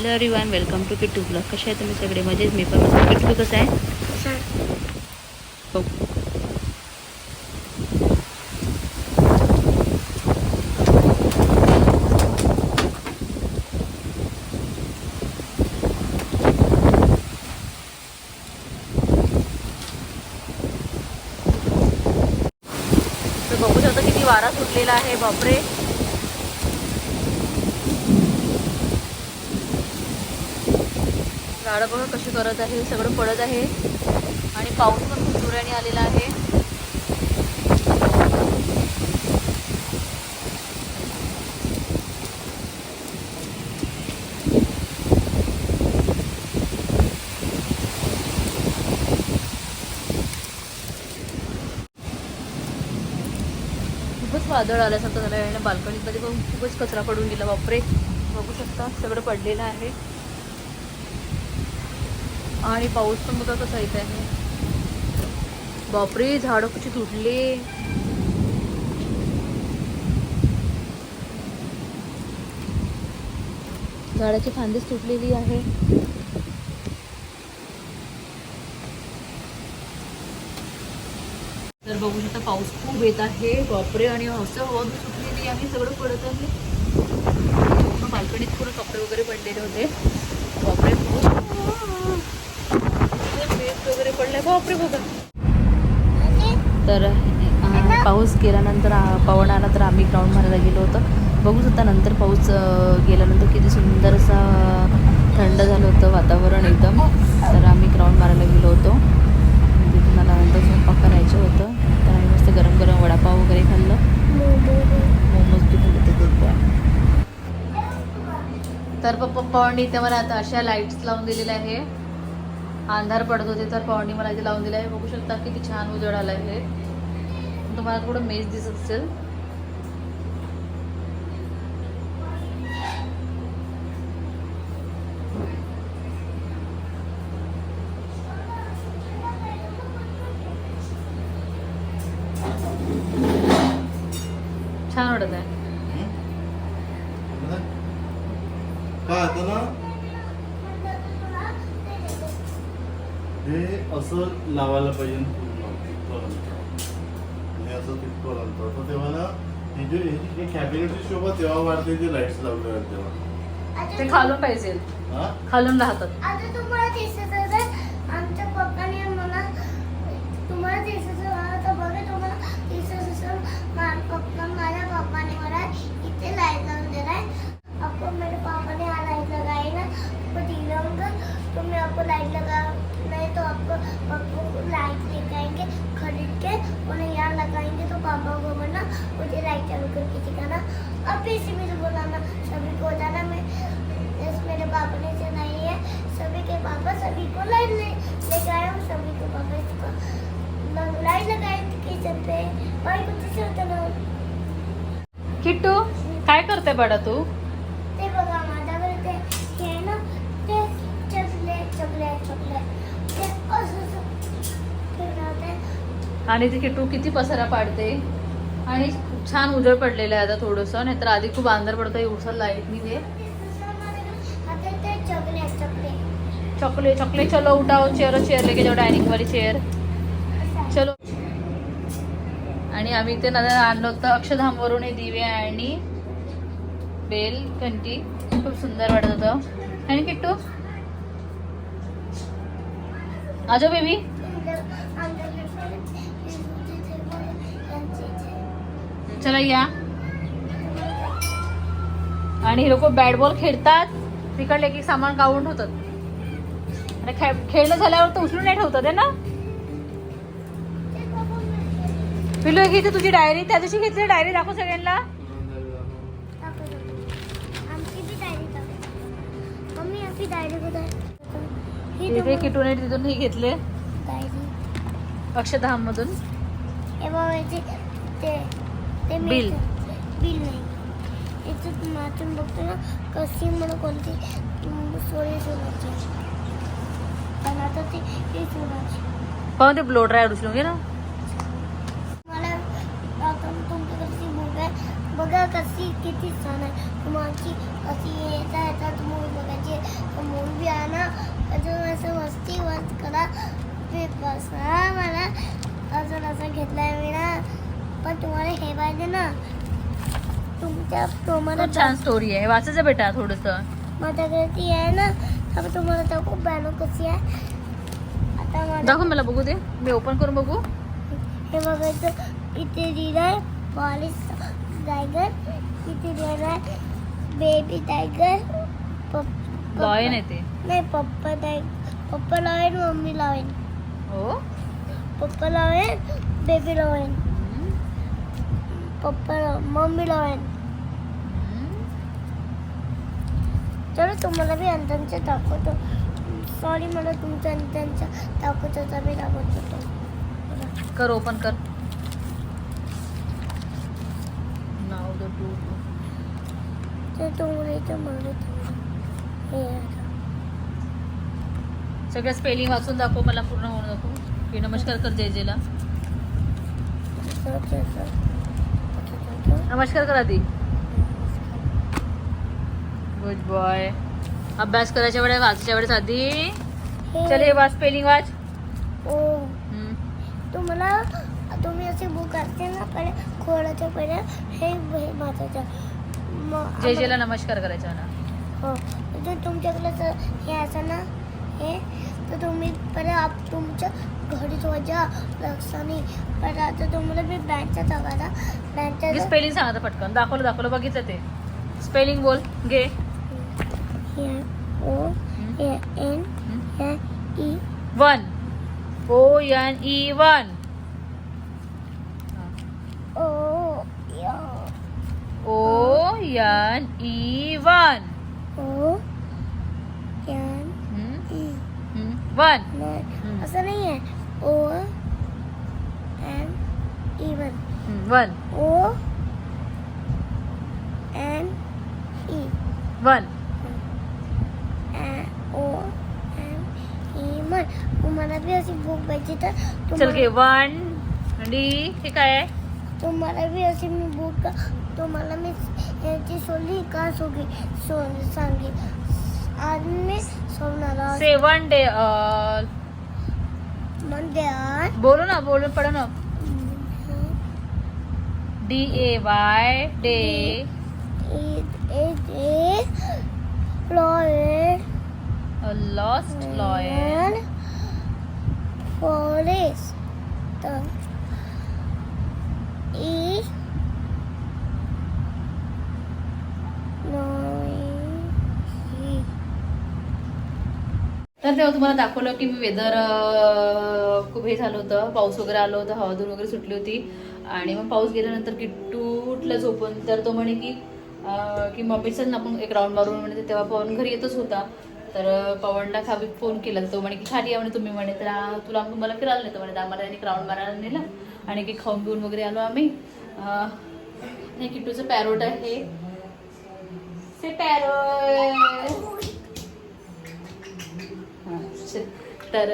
Hello everyone welcome to Kittu blog. कसे आहे तुम्ही सगळे? मजेत? मी पण मस्त. किट्टू कसं आहे? हो बघू शकता किती वारा सुटलेला आहे. बापरे. झाडं बघा कशी करत आहे सगळं पडत आहे. आणि पाऊस पण खूप जोराने आलेला आहे. खूपच वादळ आल्यासारखं झालं आहे आणि बाल्कनीमध्ये पण खूपच कचरा पडून गेला. बापरे. बघू शकता सगळं पडलेलं आहे. आणि पाऊस पण बघा कसा येत आहे. बापरे झाडं कशी तुटले झाडाची फांदीच तुटलेली आहे. तर बघू शकता पाऊस खूप येत आहे. बापरे आणि असं हवा बी सुटलेली आहे. सगळं पडत आहे. पूर्ण बाल्कनीत पूर्ण कपडे वगैरे पडलेले होते. बापरे खूप. वगैरे बापरे बघा तर पाऊस गेल्यानंतर पवन आला तर आम्ही ग्राउंड मारायला गेलो होतो. बघू होता नंतर पाऊस गेल्यानंतर किती सुंदर असा थंड झालं होतं वातावरण एकदम. तर आम्ही ग्राउंड मारायला गेलो होतो. म्हणजे तिथून आल्यानंतर स्वयंपाक करायचं होतं. तर आम्ही मस्त गरम गरम वडापाव वगैरे खाल्लं. मोमोज बी खाल्ले ते खूप तर पप्पा पवनी इथे मला आता अशा लाईट्स लावून दिलेल्या आहे अंधार पडत होते तर पाहुणी मला इथे लावून दिलं आहे बघू शकता किती छान उजळ आला आहे तुम्हाला थोडं मेज दिसत असेल. छान वाटत आहे काय आता ना हे असं लावायला पाहिजे हे असं तिथपर्यंत तर तेव्हा ना ही जी ही कॅबिनेटची शोभा तेव्हा वाढते जे लाईट्स लावले तेव्हा. ते खालून पाहिजे. हा? खालून राहतात. आता तुम्हाला दिसत असेल आमच्या पप्पाने मला तुम्हाला दिसत असेल आता बघा तुम्हाला दिसत असेल मा- पप्पा माझ्या पप्पाने मला इथे लाइट लावून दिलाय आपको मेरे पापा ने यहाँ लाइट लगाई ना आपको दिलाऊंगा तो मैं आपको लाइट लगा नहीं तो आपको आपको लाइट लेके आएंगे खरीद के उन्हें यहाँ लगाएंगे तो पापा को बोलना मुझे लाइट चालू करके दिखाना अब फिर से मुझे बुलाना सभी को जाना मैं इस मेरे पापा ने सुनाई है सभी के पापा सभी को लाइट ले और सभी के पापा लाइट किचन पे। भाई किट्टू काय करते बडा तू? ते बघा माझ्याकडे ते हे ना ते चॉकलेट चॉकलेट चॉकलेट ते असं आणि ती किट्टू किती पसारा पाडते. आणि खूप छान उजळ पडलेलं आहे आता थोडंसं नाहीतर आधी खूप अंधार पडतो एवढसं लाइट नाही चॉकलेट चॉकलेट चलो उठाओ चेअर चेअर लेके जाऊ डायनिंग वाली चेअर चलो. आणि आम्ही इथे नंतर आणलं होतं अक्षधामवरून हे दिवे आणि बेल घंटी. खूप सुंदर वाटत होतं. आणि किट्टू? आजो बेबी चला या. आणि हे लोक बॅट बॉल खेळतात. तिकडले की सामान गावून होतात आणि खेळ- खेळणं झाल्यावर तर उचलून नाही ठेवतात आहे ना? पिलू एक इथे तुझी डायरी त्या दिवशी घेतली डायरी दाखव सगळ्यांना. आमची डायरी मम्मी आपली डायरी कुठे तिथे किटूने तिथून हे घेतले. डायरी अक्षधाम मधून हे बघा ते ते ते बिल. बिल नाही. याच्यात वाचून बघतो ना कशी म्हणून कोणती सोळी सोनाची पण आता ते हे पण ते ब्लो ड्रायर उचलून घे ना? मला आता तुमची कशी मुलगा बघा कशी किती छान आहे तुम्हाला अशी येता येतात मूवी बघायची मूवी आणा अजून असं मस्ती मस्त करा पेपर मला अजून असं घेतला आहे मी ना पण तुम्हाला हे पाहिजे ना तुमच्या तुम्हाला छान स्टोरी आहे वाचायचं बेटा थोडंसं माझ्याकडे ती आहे ना तर तुम्हाला तर खूप बॅनो कशी आहे. आता मला दाखव मला बघू दे. मी ओपन करून बघू. हे बघायचं इथे लिहिलं आहे पॉलिस टायगर इथे लिहिलं आहे बेबी टायगर लॉयन आहे ते. नाही पप्पा टायगर पप्पा लावेन मम्मी लावेन. हो? पप्पा लावेन बेबी लावेन. पप्पा मम्मी लावेन. चलो तुम्हाला बी अंतांचं दाखवतो. सॉरी मला तुमच्या अंतांच्या दाखवतो तर मी दाखवत. होतो कर ओपन कर. नाव द टू तुम्हाला इथं हे. सगळं स्पेलिंग वाचून दाखव मला पूर्ण होऊन दाखव. की नमस्कार कर जय असं. नमस्कार कर आधी. गुड बॉय अभ्यास करायच्या वेळेस वाचायच्या वेळेस आधी. चल हे वाच स्पेलिंग वाच. ओ. तुम्हाला तुम्ही असे बुक असते ना पहिले खोलाच्या पहिले हे हे वाचायचं. मग जय जयला नमस्कार करायचा ना. हो. जर तुमच्याकडे हे असं ना हे तर तुम्ही पहिले आप तुमच्या घरीच वाजा लक्षाने. पण आता तुम्हाला मी बँकचा टाकायचा बँकचा स्पेलिंग सांग पटकन. दाखवलं दाखवलं बघितलं ते. स्पेलिंग बोल घे. हे ओ हे एन हम्म. हे E one O N E one O या O N E one O N E one नाही असं नाही आहे O N E one one O N One तुम्हाला बी अशी बुक पाहिजे तर चल घे वन डी हे? काय आहे तुम्हाला बी अशी मी बुक तुम्हाला मी याची सोली का सोगी? सो सांगी। आज मी सोडणार सेवन डे म्हणजे आज बोलो ना बोलून पडो ना। D A Y day it it is Floyd lost lawyer and forest. The E. तर तेव्हा तुम्हाला दाखवलं की मी वेदर खूप हे झालं होतं. पाऊस वगैरे आलं होतं हवाधून वगैरे सुटली होती. आणि मग पाऊस गेल्यानंतर किट्टू उठला झोपून. तर तो म्हणे की की मम्मीच ना आपण एक राऊंड मारून म्हणे तेव्हा पवन घरी येतच होता. तर पवनला खाली फोन केला तो म्हणे की खाली या म्हणे तुम्ही म्हणे. तर तुला मला फिरायला नेतो म्हणे. आम्हाला एक राऊंड मारायला नेला आणि की खाऊन पिऊन वगैरे आलो आम्ही. हे किट्टूचं पॅरोट आहे. Say parrot. तर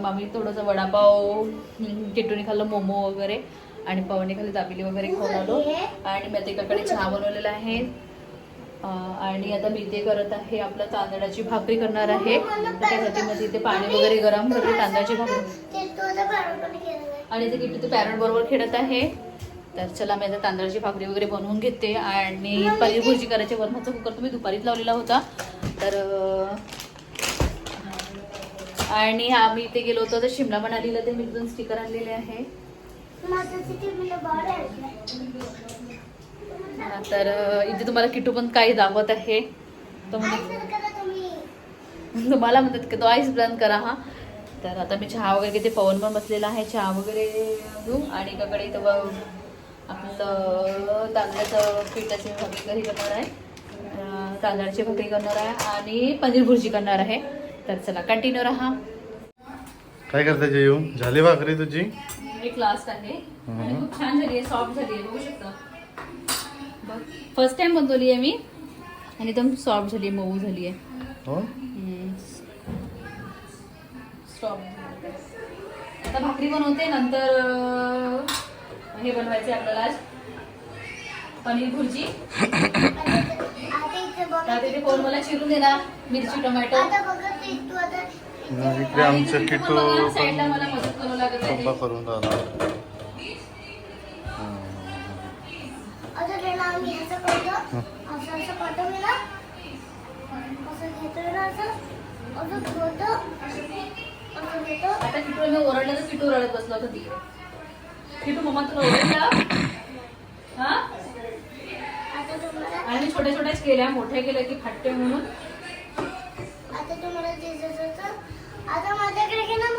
मामी थोडंसं वडापाव किट्टूने खाल्लं मोमो वगैरे आणि पवनने खाल्ली दाबिली वगैरे खाऊन आलो. आणि मी आता एकाकडे चहा बनवलेला आहे. आणि आता मी ते करत आहे आपलं तांदळाची भाकरी करणार आहे. तर त्यासाठी मग पाणी वगैरे गरम करते तांदळाची भाकरी. आणि ते किट्टू पॅरट बरोबर खेळत आहे. तर चला मी आता तांदळाची भाकरी वगैरे बनवून घेते. आणि पनीर भुर्जी करायचे वरणाचा कुकर तुम्ही दुपारीच लावलेला होता. तर आणि आम्ही इथे गेलो होतो तर शिमला मनालीला ते मी दोन स्टिकर आणलेले आहे. तर इथे तुम्हाला किट्टू पण काही दाखवत आहे. तो म्हणजे. तुम्हाला म्हणतात की तो आईस प्लॅन करा हा. तर आता मी चहा वगैरे घेते. पवन पण बसलेला आहे. चहा वगैरे घेऊ. आणि एकाकडे इथं ब- आपलं तांदळाचं पिठाची भाकरी घरी करणार आहे. तांदळाची भाकरी करणार आहे. आणि पनीर भुर्जी करणार आहे. तर चला कंटिन्यू राहा. काय करता जेऊ झाली भाकरी तुझी? एक लास्ट आहे आणि खूप छान झाली आहे. सॉफ्ट झाली आहे. बघू शकता. फर्स्ट टाइम बनवली आहे मी. आणि एकदम सॉफ्ट झाली आहे मऊ झाली आहे. हो? आता भाकरी बनवते नंतर हे बनवायचे आपल्याला आज. पनीर भुर्जी. तिथे कोण मला चिरून देणार? मिरची टोमॅटो. आमचं किटू साईडला मला मदत करू लागत आहे. आम्ही असं करतो असं असं करतो मी ना असं घेतो ना असं. असं ठेवतो असं घेतो आता किटू मी ओरडलं तर किटू रडत बसला होता तिकडे. किटू मम्मा तुला ओरडला? हा? आणि छोट्या छोट्याच केल्या मोठ्या केल्या की फाटते म्हणून. आता तुम्हाला जे आता माझ्याकडे ना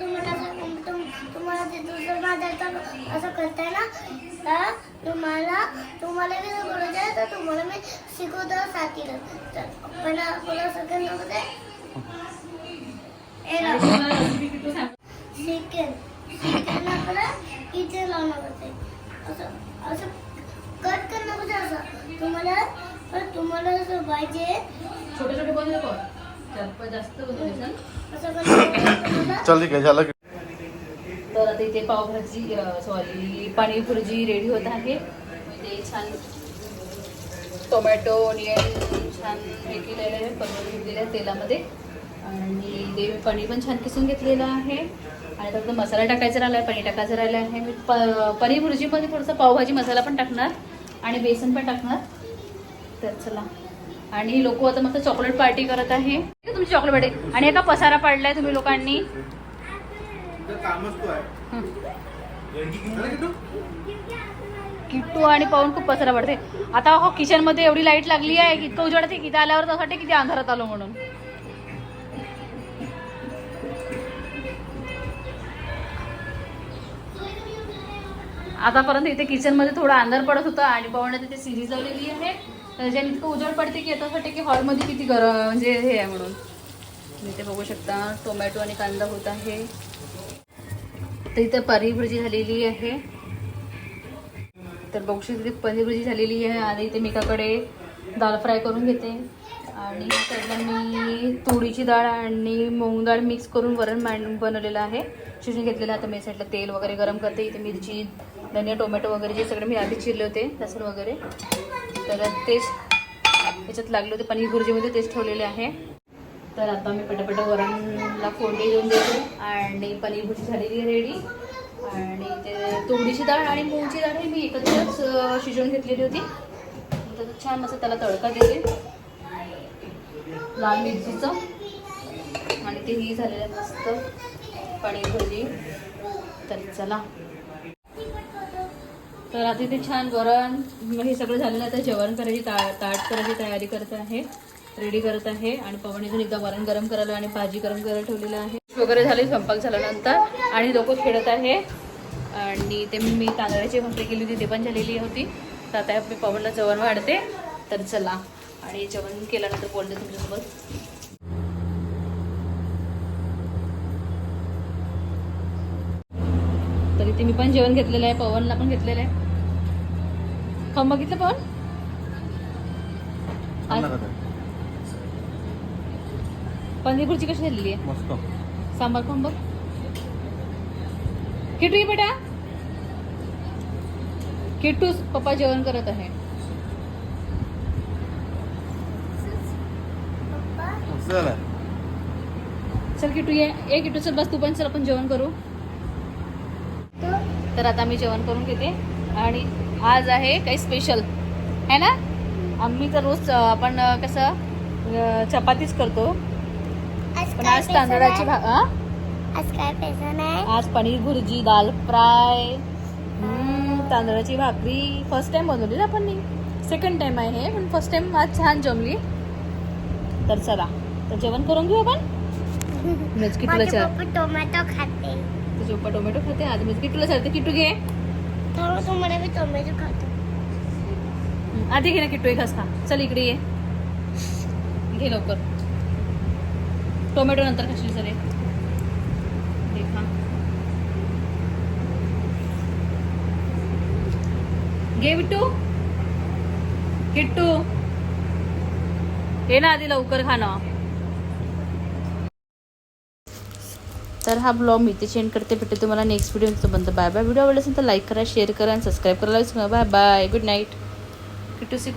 तुम्हाला असं- तुम्हाला जे दुसरं माझ्याचं असं करताय ना तर तुम्हाला तुम्हाला मी जर बोलायचं आहे तर तुम्हाला मी शिकवतो साथीला. तर पण आपण असं करणं होते आणि तुम्हाला recipe किटू चिकन चिकन आपलं इथे लावणं होते असं असं कट करणं होते असं? तुम्हाला पण तुम्हाला असं पाहिजे छोटे छोटे बनवले चल ठीक आहे झालं तर आता इथे पावभाजी सॉरी पाणीपुरी रेडी होत आहे. ते छान टोमॅटो ऑनियन छान हे केलेलं आहे परवून घेतलेलं आहे तेलामध्ये. आणि ते पनीर पण छान किसून घेतलेलं आहे. आणि फक्त मसाला टाकायचा राहिला आहे पनीर टाकायचं राहिलं आहे. मी प पनीर भुर्जीमध्ये थोडंसं पावभाजी मसाला पण टाकणार आणि बेसन पण टाकणार. तर चला. आणि लोक आता मस्त चॉकलेट पार्टी करत आहे. तुमची चॉकलेट पार्टी आणि एका पसारा पाडलाय तुम्ही लोकांनी. किट्टू आणि पाहून खूप पसरा पडते. आता हो किचनमध्ये एवढी लाइट लागली आहे की इतकं उजळते किती आल्यावर असं वाटतं किती अंधारात आलो म्हणून. आतापर्यंत इथे किचनमध्ये थोडा अंधार पडत होता आणि पवनात तिथे सिरीज लावलेली आहे. त्याच्याने इतकं उजळ पडते की आता की हॉलमध्ये किती गरम म्हणजे हे आहे म्हणून. इथे बघू शकता टोमॅटो आणि कांदा होत आहे. तर इथं पनीर भुर्जी झालेली आहे. तर बघू शकते पनीर भुर्जी झालेली आहे आणि इथे मी एकाकडे दाल फ्राय करून घेते. आणि त्याला मी तुरीची डाळ आणि मूग डाळ मिक्स करून वरण मांड बनवलेलं आहे. शिजून घेतलेलं आता मी साईडला तेल वगैरे गरम करते. इथे मिरची धनिया टोमॅटो वगैरे जे सगळे मी आधी चिरले होते लसूण वगैरे. तर तेच त्याच्यात लागले होते पनीर भुर्जीमध्ये तेच ठेवलेले आहे. तर आता मी पटापट वरणला फोडणी देऊन देते. आणि पनीर भुर्जी झालेली रेडी आणि ते तुरडीची डाळ आणि मूगची डाळ हे मी एकत्रच शिजवून घेतलेली होती. तर छान असं त्याला तडका देते. लाल मिरचीचं. आणि ते ही झालेलं मस्त पनीर भुर्जी. तर चला. तर आता इथे छान वरण हे सगळं झालेलं आहे. आता जेवण करायची ता ताट करायची तयारी करत आहे. रेडी करत आहे. आणि पवनीतून एकदा वरण गरम करायला आणि भाजी गरम करायला ठेवलेलं आहे. वगैरे झाले स्वयंपाक झाल्यानंतर आणि लोक खेळत आहे. आणि ते मी तांदळाची भाकरी केली होती ते पण झालेली होती. तर आता मी पवनला जेवण वाढते. तर चला. आणि जेवण केल्यानंतर बोलते तुमच्यासोबत. इथे मी पण जेवण घेतलेलं आहे पवनला पण घेतलेलं आहे. खाऊन बघितलं पवन? पनीर भुर्जी कशी झालेली आहे? मस्त. सांबार खाऊन बघ. किटू बेटा. किटू पप्पा जेवण करत आहे. चल. किटू ये किटू चल बस तू पण चल आपण जेवण करू. तर आता मी जेवण करून घेते. आणि आज आहे काही स्पेशल है ना? आम्ही तर रोज आपण कसं चपातीच करतो. आज पण आज तांदळाची भा? आज काय आज पनीर भुर्जी दाल फ्राय. तांदळाची भाकरी. फर्स्ट टाइम बनवली ना आपण सेकंड टाइम आहे हे पण फर्स्ट टाइम आज छान जमली. तर चला. तर जेवण करून घेऊ आपण? टोमॅटो खाते. तुझे पप्पा टोमॅटो खाते आज मिरच किटूला चालते किटू घे. तुम्हाला मी टोमॅटो खातो. आधी घे ना किटू एक खा. चल इकडे ये. घे लवकर. टोमॅटो नंतर खाशील सर हे घे बिट्टू किट्टू. ये ना आधी लवकर खाणं तर हा ब्लॉग मी इथे चेंड करते. भेटते तुम्हाला नेक्स्ट व्हिडिओ बंद बाय बाय व्हिडिओ आवडला असेल तर लाईक करा शेअर करा आणि सबस्क्राईब करायला विसरू bye bye good night to see